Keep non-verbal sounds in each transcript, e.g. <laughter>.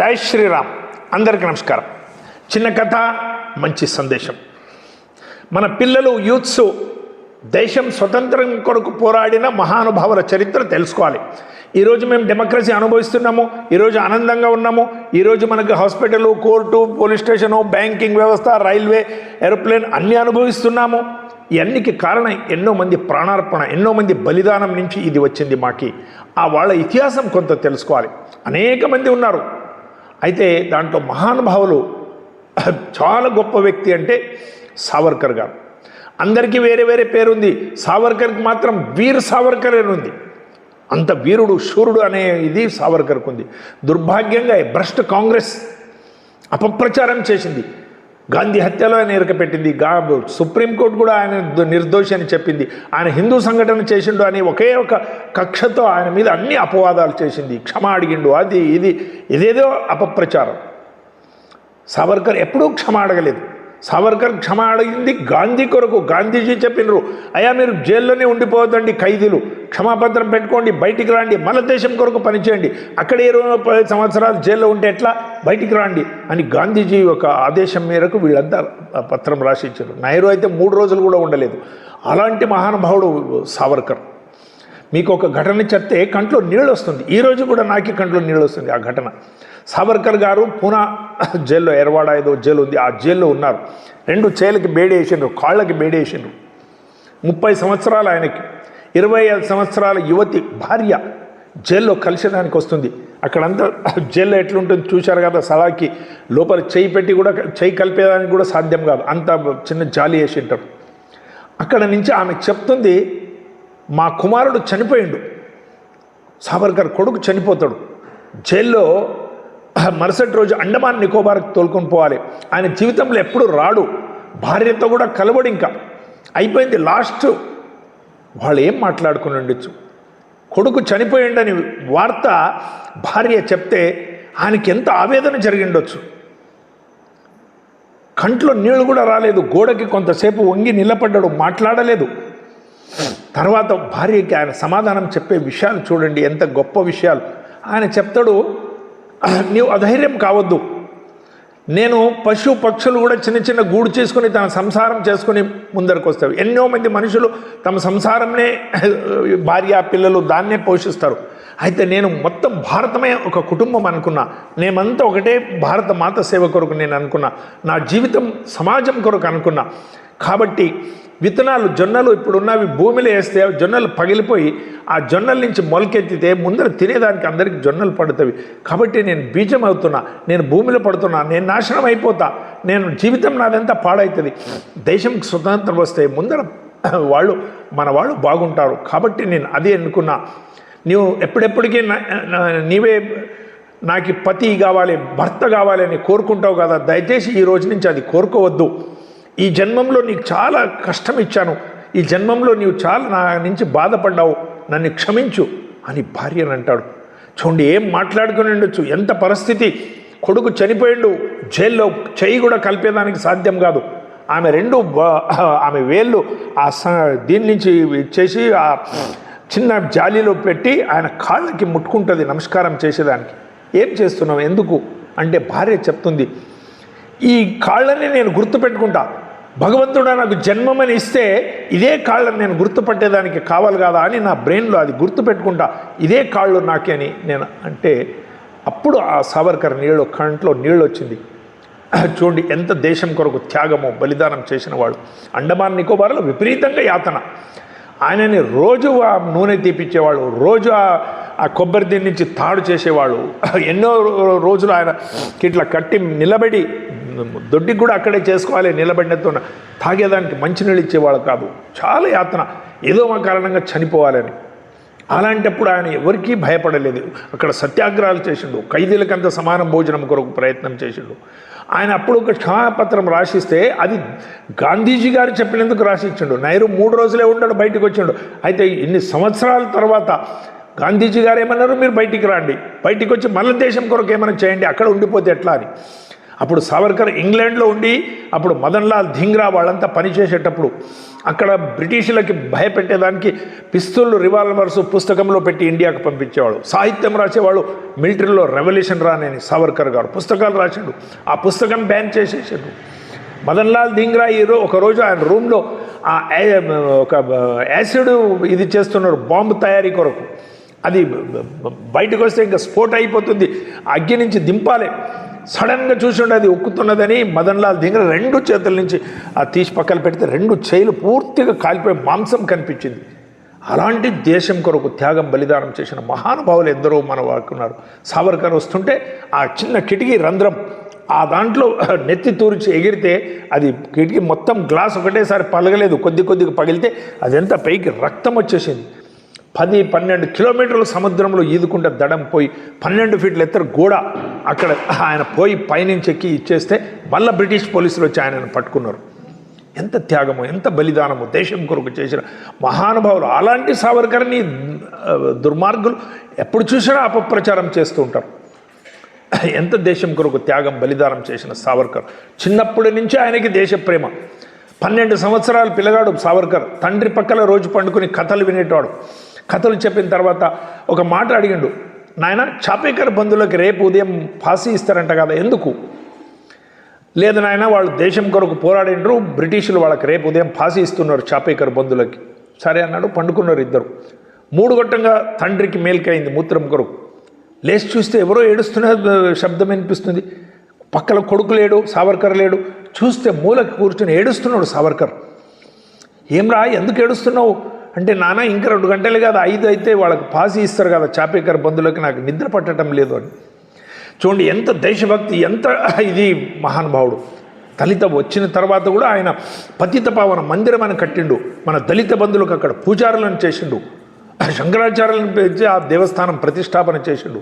జై శ్రీరామ్. అందరికీ నమస్కారం. చిన్న కథ మంచి సందేశం. మన పిల్లలు యూత్స్ దేశం స్వతంత్రం కొరకు పోరాడిన మహానుభావుల చరిత్ర తెలుసుకోవాలి. ఈరోజు మేము డెమోక్రసీ అనుభవిస్తున్నాము ఈరోజు ఆనందంగా ఉన్నాము ఈరోజు మనకు hospital court police station banking వ్యవస్థ రైల్వే ఏరోప్లేన్ అన్నీ అనుభవిస్తున్నాము. ఇవన్నీకి కారణం ఎన్నో మంది ప్రాణార్పణ ఎన్నో మంది బలిదానం నుంచి ఇది వచ్చింది మాకి. ఆ వాళ్ళ ఇతిహాసం కొంత తెలుసుకోవాలి. అనేక మంది ఉన్నారు. అయితే దాంట్లో మహానుభావులు చాలా గొప్ప వ్యక్తి అంటే సావర్కర్ గారు. అందరికీ వేరే వేరే పేరుంది. సావర్కర్కి మాత్రం వీర్ సావర్కర్ అని ఉంది అంత వీరుడు శూరుడు అనే ఇది సావర్కర్కు ఉంది దుర్భాగ్యంగా భ్రష్ట్ కాంగ్రెస్ అపప్రచారం చేసింది. గాంధీ హత్యలో ఆయన ఇరకపెట్టింది. గా సుప్రీంకోర్టు కూడా ఆయన నిర్దోషి అని చెప్పింది. ఆయన హిందూ సంఘటన చేసిండు అని ఒకే ఒక కక్షతో ఆయన మీద అన్ని అపవాదాలు చేసింది. క్షమ అడిగిండు. అది ఇది ఇదేదో అపప్రచారం. సావర్కర్ ఎప్పుడూ క్షమ అడగలేదు. సావర్కర్ క్షమ అడిగింది గాంధీ కొరకు గాంధీజీ చెప్పినరు అయ్యా మీరు జైల్లోనే ఉండిపోవద్దండి ఖైదీలు. క్షమాపత్రం పెట్టుకోండి బయటికి రండి మన దేశం కొరకు పనిచేయండి. అక్కడ ఇరవై పది సంవత్సరాలు జైల్లో ఉంటే ఎట్లా? బయటికి రాండి అని గాంధీజీ ఒక ఆదేశం మేరకు వీళ్ళంతా పత్రం రాసిచ్చారు. నైరు అయితే మూడు రోజులు కూడా ఉండలేదు. అలాంటి మహానుభావుడు సావర్కర్. మీకు ఒక ఘటన చెప్తే కంట్లో నీళ్ళు వస్తుంది. ఈరోజు కూడా నాకే కంట్లో నీళ్ళు వస్తుంది ఆ ఘటన. సావర్కర్ గారు పూనా జైల్లో ఎర్వాడ ఏదో జైలు ఉంది. ఆ జైల్లో ఉన్నారు. రెండు చేలకి బేడేసిండ్రు కాళ్ళకి బేడేసిండ్రు ముప్పై సంవత్సరాలు ఆయనకి. ఇరవై ఐదు సంవత్సరాల యువతి భార్య జైల్లో కలిసేదానికి వస్తుంది. అక్కడంతా జైల్లో ఎట్లుంటుంది చూశారు కదా సలాకి. లోపల చేయి పెట్టి కూడా చేయి కలిపేదానికి కూడా సాధ్యం కాదు. అంత చిన్న జాలి వేసి ఉంటారు అక్కడ నుంచి ఆమె చెప్తుంది మా కుమారుడు చనిపోయిండు. సావర్కర్ కొడుకు చనిపోతాడు. జైల్లో మరుసటి రోజు అండమాన్ నికోబార్కి తోలుకొని పోవాలి. ఆయన జీవితంలో ఎప్పుడు రాడు. భార్యతో కూడా కలవడు ఇంకా. అయిపోయింది లాస్ట్. వాళ్ళు ఏం మాట్లాడుకుని ఉండొచ్చు? కొడుకు చనిపోయిండని వార్త భార్య చెప్తే ఆయనకి ఎంత ఆవేదన జరిగిండొచ్చు కంట్లో నీళ్ళు కూడా రాలేదు. గోడకి కొంతసేపు వంగి నిలబడ్డాడు. మాట్లాడలేదు. తర్వాత భార్యకి ఆయన సమాధానం చెప్పే విషయాలు చూడండి ఎంత గొప్ప విషయాలు. ఆయన చెప్తాడు నీవు అధైర్యం కావద్దు. నేను పశు పక్షులు కూడా చిన్న చిన్న గూడు చేసుకుని తన సంసారం చేసుకుని ముందరకు వస్తాయి ఎన్నో మంది మనుషులు తమ సంసారంనే <laughs> భార్య పిల్లలు దాన్నే పోషిస్తారు. అయితే నేను మొత్తం భారతమే ఒక కుటుంబం అనుకున్నా. నేమంతా ఒకటే భారత మాత సేవ కొరకు నేను అనుకున్నా. నా జీవితం సమాజం కొరకు అనుకున్నా. కాబట్టి విత్తనాలు జొన్నలు ఇప్పుడున్నవి భూమిలో వేస్తే అవి జొన్నలు పగిలిపోయి ఆ జొన్నల నుంచి మొలకెత్తితే ముందర తినేదానికి అందరికి జొన్నలు పడుతుంది కాబట్టి నేను బీజం అవుతున్నా నేను భూమిలో పడుతున్నా నేను నాశనం అయిపోతా నేను జీవితం నాదంతా పాడవుతుంది దేశంకి స్వతంత్రం వస్తే ముందర <clears throat> వాళ్ళు మన వాళ్ళు బాగుంటారు. కాబట్టి నేను అదే అనుకున్నా. నీవు ఎప్పుడెప్పటికీ నీవే నాకు పతి కావాలి భర్త కావాలి అని కోరుకుంటావు కదా దయచేసి ఈ రోజు నుంచి అది కోరుకోవద్దు. ఈ జన్మంలో నీకు చాలా కష్టం ఇచ్చాను ఈ జన్మంలో నీవు చాలా నా నుంచి బాధపడ్డావు. నన్ను క్షమించు అని భార్యను అంటాడు. చూడండి ఏం మాట్లాడుకుని ఉండొచ్చు? ఎంత పరిస్థితి? కొడుకు చనిపోయిండు. జైల్లో చెయ్యి కూడా కలిపేదానికి సాధ్యం కాదు. ఆమె రెండు ఆమె వేళ్ళు ఆ స దీని నుంచి చేసి ఆ చిన్న జాలీలో పెట్టి ఆయన కాళ్ళకి ముట్టుకుంటుంది నమస్కారం చేసేదానికి. ఏం చేస్తున్నావు? ఎందుకు? అంటే భార్య చెప్తుంది ఈ కాళ్ళని నేను గుర్తుపెట్టుకుంటా. భగవంతుడు నాకు జన్మమని ఇస్తే ఇదే కాళ్ళని నేను గుర్తుపట్టేదానికి కావాలి కదా అని నా బ్రెయిన్లో అది గుర్తుపెట్టుకుంటా. ఇదే కాళ్ళు నాకే అని నేను అంటే అప్పుడు ఆ సావర్కర్ నీళ్ళు కంట్లో నీళ్ళు వచ్చింది చూడండి ఎంత దేశం కొరకు త్యాగము బలిదానం చేసిన వాడు. అండమాన్ నికోబార్లో విపరీతంగా యాతన. ఆయనని రోజు ఆ నూనె తీపిచ్చేవాళ్ళు రోజు ఆ కొబ్బరి దీని నుంచి తాడు చేసేవాళ్ళు. ఎన్నో రోజులు ఆయన ఇట్లా కట్టి నిలబడి దొడ్డికి కూడా అక్కడే చేసుకోవాలి నిలబడినతో తాగేదానికి మంచినీళ్ళు ఇచ్చేవాళ్ళు కాదు. చాలా యాతన. ఏదో ఒక కారణంగా చనిపోవాలని. అలాంటప్పుడు ఆయన ఎవరికీ భయపడలేదు. అక్కడ సత్యాగ్రహాలు చేసిండు. ఖైదీలకంత సమానం భోజనం కొరకు ప్రయత్నం చేసిండు. ఆయన అప్పుడు ఒక క్షమాపత్రం రాసిస్తే అది గాంధీజీ గారు చెప్పినందుకు రాసిచ్చిండు. నైరు మూడు రోజులే ఉండడు బయటకు వచ్చిండు. అయితే ఇన్ని సంవత్సరాల తర్వాత గాంధీజీ గారు ఏమన్నారు? మీరు బయటికి రండి. బయటికి వచ్చి మన దేశం కొరకు ఏమైనా చేయండి. అక్కడ ఉండిపోతే ఎట్లా అని. అప్పుడు సావర్కర్ ఇంగ్లాండ్లో ఉండి అప్పుడు మదన్ లాల్ ధింగ్రా వాళ్ళంతా పనిచేసేటప్పుడు అక్కడ బ్రిటిషులకి భయపెట్టేదానికి పిస్తులు రివాల్వర్స్ పుస్తకంలో పెట్టి ఇండియాకు పంపించేవాడు. సాహిత్యం రాసేవాళ్ళు మిలిటరీలో రెవల్యూషన్ రానని సావర్కర్ గారు పుస్తకాలు రాసిండు ఆ పుస్తకం బ్యాన్ చేసేసాడు. మదన్ లాల్ ధింగ్రా ఈరో ఒకరోజు ఆయన రూమ్లో ఆ ఒక యాసిడ్ ఇది చేస్తున్నారు బాంబు తయారీ కొరకు. అది బయటకు వస్తే ఇంకా స్ఫోట్ అయిపోతుంది అగ్గి నుంచి దింపాలి. సడన్గా చూసిండు అది ఉక్కుతున్నదని మదన్ లాల్ రెండు చేతుల నుంచి ఆ తీసి పక్కన పెడితే రెండు చేతులు పూర్తిగా కాలిపోయి మాంసం కనిపించింది. అలాంటి దేశం కొరకు త్యాగం బలిదానం చేసిన మహానుభావులు ఎందరో మన వాడుకున్నారు సావర్కర్ వస్తుంటే ఆ చిన్న కిటికీ రంధ్రం ఆ దాంట్లో నెత్తి తూర్చి ఎగిరితే అది కిటికీ మొత్తం గ్లాస్ ఒకటేసారి పలగలేదు. కొద్ది కొద్దిగా పగిలితే అదంతా పైకి రక్తం వచ్చేసింది. పది పన్నెండు కిలోమీటర్ల సముద్రంలో ఈదుకుంటే దడం పోయి పన్నెండు ఫీట్ల ఎత్తర గోడ అక్కడ ఆయన పోయి పైనుంచి ఎక్కి ఇచ్చేస్తే మళ్ళీ బ్రిటిష్ పోలీసులు వచ్చి ఆయనను పట్టుకున్నారు. ఎంత త్యాగము ఎంత బలిదానము దేశం కొరకు చేసిన మహానుభావులు అలాంటి సావర్కర్ని దుర్మార్గులు ఎప్పుడు చూసినా అపప్రచారం చేస్తూ ఉంటారు. ఎంత దేశం కొరకు త్యాగం బలిదానం చేసిన సావర్కర్? చిన్నప్పటి నుంచి ఆయనకి దేశ ప్రేమ. పన్నెండు సంవత్సరాల పిల్లగాడు సావర్కర్. తండ్రి పక్కల రోజు పండుకుని కథలు వినేటవాడు కథలు చెప్పిన తర్వాత ఒక మాట అడిగిండు. నాయన చాపేకర్ బంధువులకి రేపు ఉదయం ఫాసీ ఇస్తారంట కదా ఎందుకు? లేదు నాయన వాళ్ళు దేశం కొరకు పోరాడిండ్రు బ్రిటిషులు వాళ్ళకి రేపు ఉదయం ఫాసీ ఇస్తున్నారు చాపేకర్ బంధువులకి. సరే అన్నాడు పండుకున్నారు ఇద్దరు. మూడు గొట్టంగా తండ్రికి మేల్కైంది మూత్రం కొరకు. లేచి చూస్తే ఎవరో ఏడుస్తున్న శబ్దం వినిపిస్తుంది. పక్కన కొడుకు లేడు సావర్కర్ లేడు. చూస్తే మూలకి కూర్చుని ఏడుస్తున్నాడు సావర్కర్. ఏమ్రా ఎందుకు ఏడుస్తున్నావు? అంటే నానా ఇంకా రెండు గంటలు కాదు ఐదు అయితే వాళ్ళకి పాసి ఇస్తారు కదా చాపేకర్ బంధువులకి నాకు నిద్ర పట్టడం లేదు అని. చూడండి ఎంత దేశభక్తి ఎంత ఇది మహానుభావుడు. దళిత వచ్చిన తర్వాత కూడా ఆయన పతిత పావన మందిరం అని కట్టిండు. మన దళిత బంధువులకు అక్కడ పూజారులను చేసిండు. శంకరాచార్యులను పెంచి ఆ దేవస్థానం ప్రతిష్టాపన చేసిండు.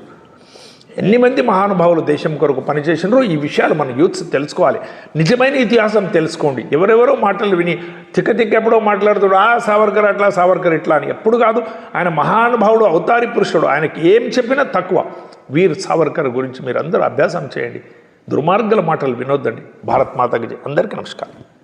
ఎన్ని మంది మహానుభావులు దేశం కొరకు పనిచేసినారో ఈ విషయాలు మన యూత్స్ తెలుసుకోవాలి. నిజమైన ఇతిహాసం తెలుసుకోండి. ఎవరెవరో మాటలు విని తిక్క ఎప్పుడో మాట్లాడుతాడు ఆ సావర్కర్ అట్లా సావర్కర్ ఇట్లా అని ఎప్పుడు కాదు. ఆయన మహానుభావుడు అవతారి పురుషుడు. ఆయనకి ఏం చెప్పినా తక్కువ. వీర్ సావర్కర్ గురించి మీరు అందరూ అభ్యాసం చేయండి. దుర్మార్గుల మాటలు వినొద్దండి. భారత్ మాతకి అందరికీ నమస్కారం.